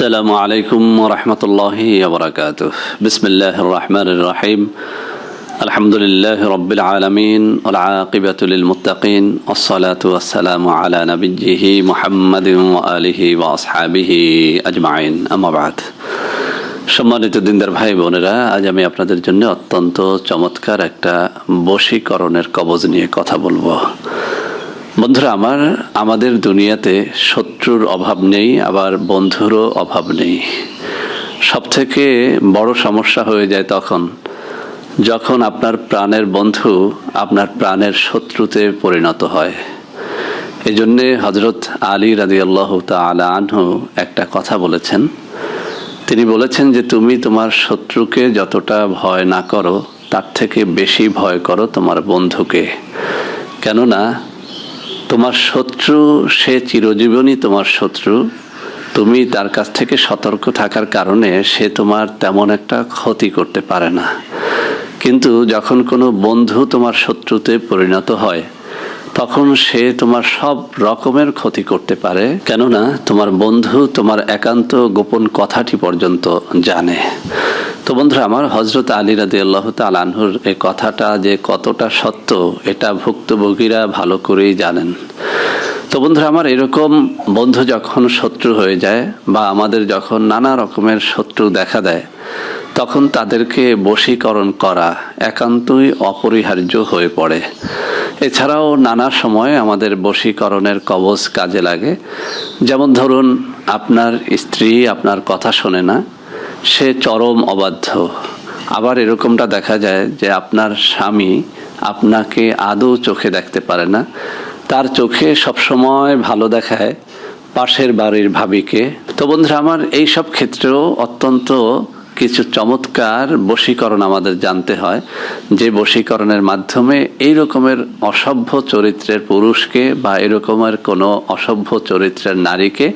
السلام عليكم ورحمة الله وبركاته بسم الله الرحمن الرحيم الحمد لله رب العالمين والعاقبة للمتقين والصلاة والسلام على نبيه محمد وآله وأصحابه أجمعين أما بعد সম্মানিত দিনদার ভাই বোনেরা আজ আমি আপনাদের জন্য অত্যন্ত চমৎকার একটা বশীকরণের কবজ নিয়ে কথা বলবো বন্ধুরা, আমার, আমাদের দুনিয়াতে শত্রুর অভাব নেই, আবার বন্ধুরও অভাব নেই। সব থেকে বড় সমস্যা হয়ে যায় তখন, যখন আপনার প্রাণের বন্ধু আপনার প্রাণের শত্রুতে পরিণত হয়। এই জন্যে হজরত আলী রাজি আল্লাহ তালা আনহু একটা কথা বলেছেন। তিনি বলেছেন যে, তুমি তোমার শত্রুকে যতটা ভয় না করো, তার থেকে বেশি ভয় করো তোমার বন্ধুকে। কেননা তোমার শত্রু, সে চিরজীবনই তোমার শত্রু। তুমি তার কাছ থেকে সতর্ক থাকার কারণে সে তোমার তেমন একটা ক্ষতি করতে পারে না। কিন্তু যখন কোনো বন্ধু তোমার শত্রুতে পরিণত হয়, তখন সে তোমার সব রকমের ক্ষতি করতে পারে। কেননা তোমার বন্ধু তোমার একান্ত গোপন কথাটি পর্যন্ত জানে। তো বন্ধুরা, আমার হজরত আলী রাদি আল্লাহ তালানহুর এ কথাটা যে কতটা সত্য, এটা ভুক্তভোগীরা ভালো করেই জানেন। তো বন্ধুরা, আমার এরকম বন্ধু যখন শত্রু হয়ে যায় বা আমাদের যখন নানা রকমের শত্রু দেখা দেয়, তখন তাদেরকে বশীকরণ করা একান্তই অপরিহার্য হয়ে পড়ে। এছাড়াও নানা সময় আমাদের বশীকরণের কবচ কাজে লাগে। যেমন ধরুন, আপনার স্ত্রী আপনার কথা শোনে না সে চরম অবাধ্য। আবার এরকমটা দেখা যায় যে আপনার স্বামী আপনাকে আদৌ চোখে দেখতে পারে না। তার চোখে সবসময় ভালো দেখায় পাশের বাড়ির ভাবিকে। তো বন্ধুরা, আমার এই সব ক্ষেত্রেও অত্যন্ত কিছু চমৎকার বশীকরণ আমাদের জানতে হয়। যে বশীকরণের মাধ্যমে এই রকমের অসভ্য চরিত্রের পুরুষকে বা এরকমের কোনো অসভ্য চরিত্রের নারীকে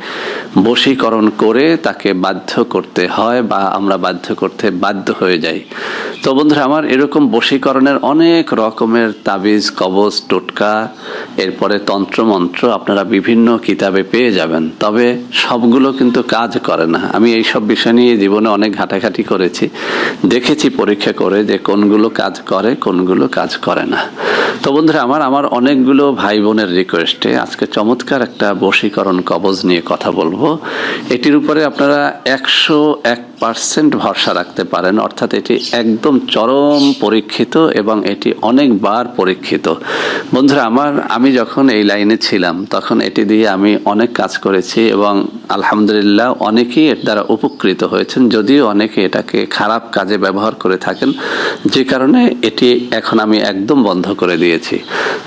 বশীকরণ করে তাকে বাধ্য করতে হয় বা আমরা বাধ্য করতে বাধ্য হয়ে যাই। তো বন্ধুরা, আমার এরকম বশীকরণের অনেক রকমের তাবিজ কবচ টোটকা, এরপরে তন্ত্রমন্ত্র আপনারা বিভিন্ন কিতাবে পেয়ে যাবেন। তবে সবগুলো কিন্তু কাজ করে না। আমি এই সব বিষয় নিয়ে জীবনে অনেক ঘাটাঘাটি করেছি। দেখেছি পরীক্ষা করে যে কোনগুলো কাজ করে কোনগুলো কাজ করে না। তো বন্ধুরা, আমার আমার অনেকগুলো ভাই বোনের রিকোয়েস্টে আজকে চমৎকার একটা বশীকরণ কবজ নিয়ে কথা বলব। এটির উপরে আপনারা একশো এক পার্সেন্ট ভরসা রাখতে পারেন, অর্থাৎ এটি একদম চরম পরীক্ষিত এবং এটি অনেকবার পরীক্ষিত। বন্ধুরা, আমার, আমি যখন এই লাইনে ছিলাম, তখন এটি দিয়ে আমি অনেক কাজ করেছি এবং আলহামদুলিল্লাহ অনেকেই এর দ্বারা উপকৃত হয়েছেন, যদিও অনেকে এটাকে খারাপ কাজে ব্যবহার করে থাকেন। যে কারণে এটি এখন আমি একদম বন্ধ করে দিয়েছি।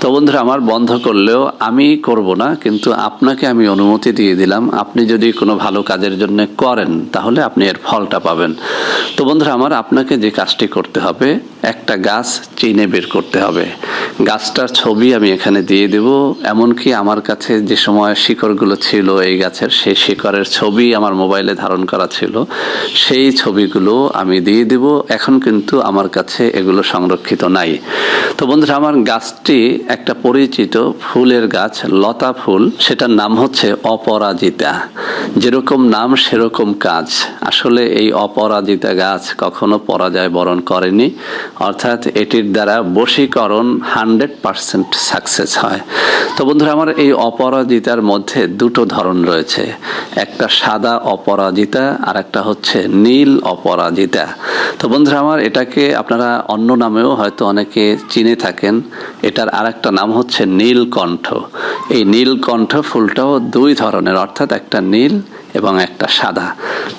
তো বন্ধুরা, আমার বন্ধ করলেও আমি করব না, কিন্তু আপনাকে আমি অনুমতি দিয়ে দিলাম, আপনি যদি কোনো ভালো কাজের জন্য করেন, তাহলে আপনি এর ফলটা পাবেন। তো বন্ধুরা, আমার আপনাকে যে কাজটি করতে হবে, একটা গাছ চিনে বের করতে হবে। গাছটার ছবি আমি এখানে দিয়ে দেব, এমনকি আমার কাছে যে সময় শিকড়গুলো ছিল এই গাছের, সেই শিকড়ের ছবি আমার মোবাইলে ধারণ করা ছিল, সেই ছবিগুলো আমি দিয়ে দেব। এখন কিন্তু আমার কাছে এগুলো সংরক্ষিত নাই। তো বন্ধুরা, আমার গাছটি একটা পরিচিত ফুলের গাছ, লতা ফুল। সেটার নাম হচ্ছে অপরাজিতা। যেরকম নাম, সেরকম কাজ। আসলে এই অপরাজিতা গাছ কখনো পরাজয় বরণ করেনি। অর্থাৎ এটির দ্বারা বশীকরণ হান্ড্রেড পারসেন্ট সাকসেস হয়। তো বন্ধুরা, আমার এই অপরাজিতার মধ্যে দুটো ধরন রয়েছে। একটা সাদা অপরাজিতা আর একটা হচ্ছে নীল অপরাজিতা। তো বন্ধুরা, আমার এটাকে আপনারা অন্য নামেও হয়তো অনেকে চিনে থাকেন। এটার আর একটা নাম হচ্ছে নীলকণ্ঠ। এই নীলকণ্ঠ ফুলটাও দুই ধরনের, অর্থাৎ একটা নীল এবং একটা সাদা।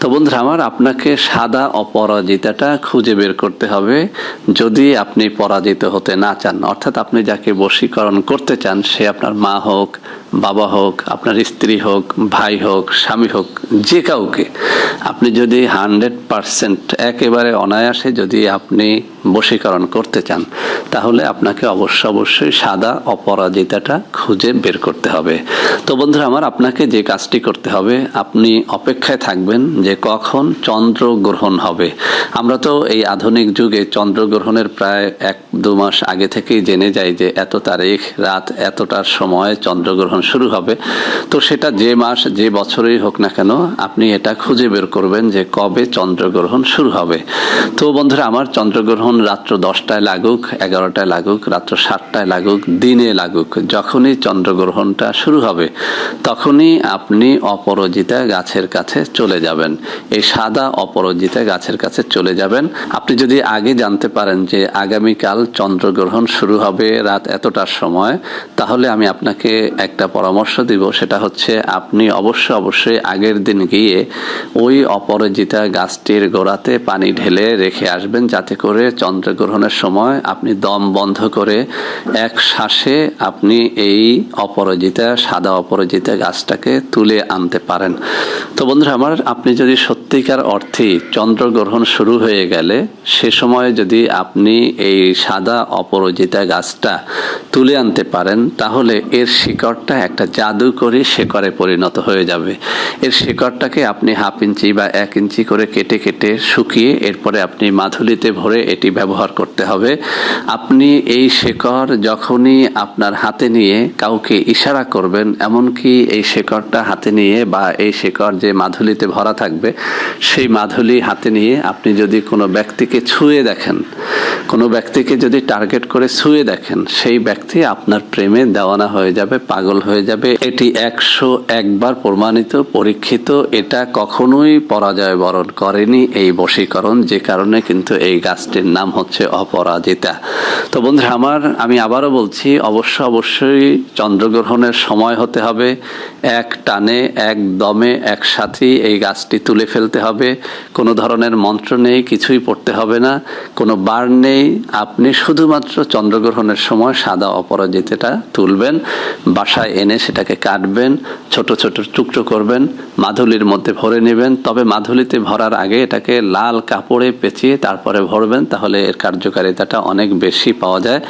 তো বন্ধুরা, আমার আপনাকে সাদা অপরাজিতাটা খুঁজে বের করতে হবে যদি আপনি পরাজিত হতে না চান। অর্থাৎ আপনি যাকে বশীকরণ করতে চান, সে আপনার মা হোক, বাবা হোক, আপনার স্ত্রী হোক, ভাই হোক, স্বামী হোক, যে কাউকে। আপনি যদি হান্ড্রেড পারসেন্ট একেবারে অনায়াসে যদি আপনি বশীকরণ করতে চান, তাহলে আপনাকে অবশ্য অবশ্যই সাদা অপরাজিতাটা খুঁজে বের করতে হবে। তো বন্ধুরা, আমার আপনাকে যে কাজটি করতে হবে, আপনি অপেক্ষায় থাকবেন যে কখন চন্দ্র গ্রহণ হবে। আমরা তো এই আধুনিক যুগে চন্দ্রগ্রহণের প্রায় এক, দু মাস আগে থেকেই জেনে যাই যে এত তারিখ, রাত, এতটার সময় চন্দ্রগ্রহণ শুরু হবে। তো সেটা যে মাস, যে বছরেই হোক না কেন, আপনি এটা খুঁজে বের করবেন যে কবে চন্দ্রগ্রহণ শুরু হবে। তো বন্ধুরা, আমার চন্দ্রগ্রহণ রাত্র দশটায় লাগুক, এগারোটায় লাগুক, রাত্র সাতটায় লাগুক, দিনে লাগুক, যখনই চন্দ্রগ্রহণটা শুরু হবে, তখনই আপনি অপরাজিতা গাছের কাছে চলে যাবেন। এই সাদা অপরাজিতা গাছের কাছে চলে যাবেন। আপনি যদি আগে জানতে পারেন যে আগামীকাল চন্দ্রগ্রহণ শুরু হবে রাত এতটার সময়, তাহলে আমি আপনাকে একটা পরামর্শ দিব। সেটা হচ্ছে, আপনি অবশ্য অবশ্যই আগের দিন গিয়ে ওই অপরাজিতা গাছটির গোড়াতে পানি ঢেলে রেখে আসবেন, যাতে করে চন্দ্রগ্রহণের সময় আপনি দম বন্ধ করে এক শ্বাসে আপনি এই অপরাজিতা, সাদা অপরাজিতা গাছটাকে তুলে আনতে পারেন। তো বন্ধুরা, আমার আপনি যদি সত্যিকার অর্থে চন্দ্রগ্রহণ শুরু হয়ে গেলে সে সময় যদি আপনি এই সাদা অপরাজিতা গাছটা তুলে আনতে পারেন, তাহলে এর শিকড়টা একটা জাদুকরি শেকড়ে পরিণত হয়ে যাবে। এর শিকড়টাকে আপনি হাফ ইঞ্চি বা এক ইঞ্চি করে কেটে কেটে শুকিয়ে এরপরে আপনি মাধুলিতে ভরে এটি ব্যবহার করতে হবে। আপনি এই শেকড় যখনই আপনার হাতে নিয়ে কাউকে ইশারা করবেন, এমনকি এই শেকড়টা হাতে নিয়ে বা এই শেকড় যে মাধুলিতে ভরা থাকবে সেই মাধুলি হাতে নিয়ে আপনি যদি কোনো ব্যক্তিকে ছুঁয়ে দেখেন, কোনো ব্যক্তিকে যদি টার্গেট করে ছুঁয়ে দেখেন, সেই ব্যক্তি আপনার প্রেমে দেওয়ানা হয়ে যাবে, পাগল হয়ে যাবে। এটি একশো একবার প্রমাণিত, পরীক্ষিত, এটা কখনোই পরাজয় বরণ করেনি এই বশীকরণ, যে কারণে কিন্তু এই গাছটির নাম হচ্ছে অপরাজিতা। তো বন্ধুরা, আমার, আমি আবারও বলছি, অবশ্য অবশ্যই চন্দ্রগ্রহণের সময় হতে হবে। এক টানে, এক দমে একসাথেই এই গাছটি তুলে ফেলতে হবে, কোনো ধরনের মন্ত্র নেই, কিছুই পড়তে হবে না, কোনো বার নেই। আপনি শুধুমাত্র চন্দ্রগ্রহণের সময় সাদা অপরাজিতাটা তুলবেন, বাসায় এনে সেটাকে কাটবেন, ছোট ছোট টুকরো করবেন, মাধুলির মধ্যে ভরে নেবেন। তবে মাধুলিতে ভরার আগে এটাকে লাল কাপড়ে পেঁচিয়ে তারপরে ভরবেন, তাহলে এর কার্যকারিতাটা অনেক বেশি পাওয়া যায়।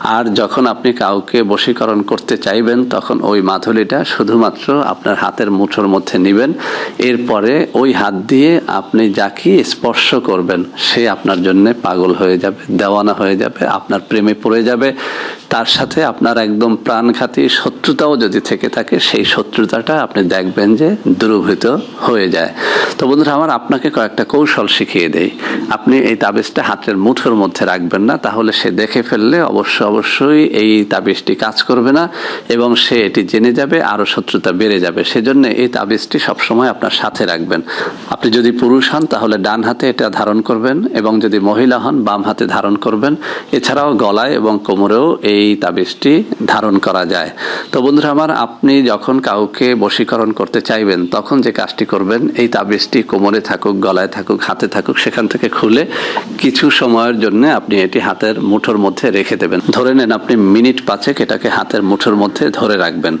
আর যখন আপনি কাউকে বশীকরণ করতে চাইবেন, তখন ওই মাধুলিটা শুধুমাত্র আপনার হাতের মুঠোর মধ্যে নেবেন। এরপরে ওই হাত দিয়ে আপনি যাকে স্পর্শ করবেন, সে আপনার জন্য পাগল হয়ে যাবে, দেওয়ানা হয়ে যাবে, আপনার প্রেমে পড়ে যাবে। তার সাথে আপনার একদম প্রাণঘাতী শত্রুতাও যদি থেকে থাকে, সেই শত্রুতাটা আপনি দেখবেন যে দূরভূত হয়ে যায়। তো বন্ধুরা, আমার আপনাকে কয়েকটা কৌশল শিখিয়ে দেই। আপনি এই তাবিজটা হাতের মুঠোর মধ্যে রাখবেন না, তাহলে সে দেখে ফেললে অবশ্য অবশ্যই এই তাবিজটি কাজ করবে না এবং সে এটি জেনে যাবে, আরও শত্রুতা বেড়ে যাবে। সেজন্য এই তাবিজটি সবসময় আপনার সাথে রাখবেন। আপনি যদি পুরুষ হন, তাহলে ডান হাতে এটা ধারণ করবেন এবং যদি মহিলা হন, বাম হাতে ধারণ করবেন। এছাড়াও গলায় এবং কোমরেও এই তাবিজটি ধারণ করা যায়। তো বন্ধুরা আমার, আপনি যখন কাউকে বশীকরণ করতে চাইবেন, তখন যে কাজটি করবেন, এই তাবিজটি কোমরে থাকুক, গলায় থাকুক, হাতে থাকুক, সেখান থেকে খুলে কিছু সময়ের জন্য আপনি এটি হাতের মুঠোর মধ্যে রেখে দেবেন। ধরে নেন আপনি মিনিট পাঁচেক এটাকে হাতের মুঠোর মধ্যে ধরে রাখবেন।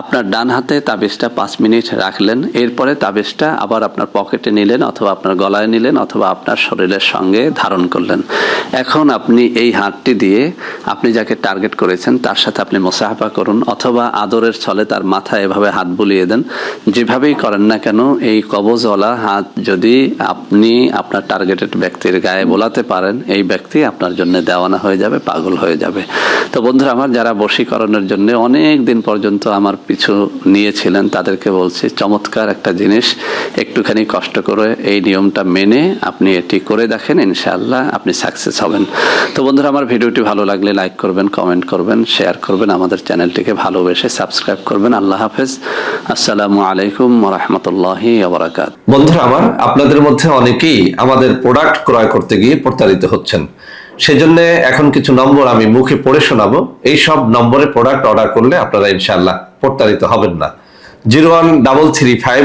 আপনার ডান হাতে তাবিজটা পাঁচ মিনিট রাখলেন, এরপরে তাবিজটা আবার আপনার পকেটে নিলেন অথবা আপনার গলায় নিলেন অথবা আপনার শরীরের সঙ্গে ধারণ করলেন। এখন আপনি এই হাতটি দিয়ে আপনি যাকে টার্গেট করেছেন, তার সাথে আপনি মোসাহাফা করুন অথবা আদরের ছলে তার মাথায় এভাবে হাত বুলিয়ে দেন। যেভাবেই করেন না কেন, এই কবজওয়ালা হাত যদি আপনি আপনার টার্গেটেড ব্যক্তির গায়ে বোলাতে পারেন, এই ব্যক্তি আপনার জন্য দেওয়ানা হয়ে যাবে, পাগল হয়ে যাবে। তো বন্ধুরা, আমার যারা বশীকরণের জন্য অনেক দিন পর্যন্ত আমার পিছু নিয়েছিলেন, তাদেরকে বলছি, চমৎকার একটা জিনিস, একটুখানি কষ্ট করে এই নিয়মটা মেনে আপনি এটি করে দেখেন, ইনশাআল্লাহ আপনি সাকসেস হবেন। তো বন্ধুরা, আমার ভিডিওটি ভালো লাগলে লাইক করবেন কমেন্ট করবেন শেয়ার করবেন, আমাদের চ্যানেলটিকে ভালোবেসে সাবস্ক্রাইব করবেন। আল্লাহ হাফেজ। আসসালামু আলাইকুম রহমতুল্লাহি আবরাকাত বন্ধুরা, আমার আপনাদের মধ্যে অনেকেই আমাদের প্রোডাক্ট ক্রয় করতে গিয়ে প্রতারিত হচ্ছেন। সেজন্য এখন কিছু নম্বর আমি মুখে পড়ে শোনাবো। এই সব নম্বরে প্রোডাক্ট অর্ডার করলে আপনারা ইনশাল্লাহ প্রতারিত হবেন না। Zero one double three five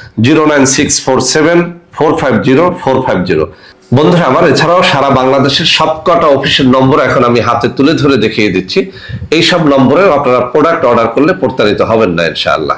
Zero nine six four seven four five zero four five zero. বন্ধুরা, আমার এছাড়াও সারা বাংলাদেশের সবকটা অফিসের নম্বর এখন আমি হাতে তুলে ধরে দেখিয়ে দিচ্ছি। এই সব নম্বরে আপনারা প্রোডাক্ট অর্ডার করলে প্রতারিত হবেন না, ইনশাআল্লাহ।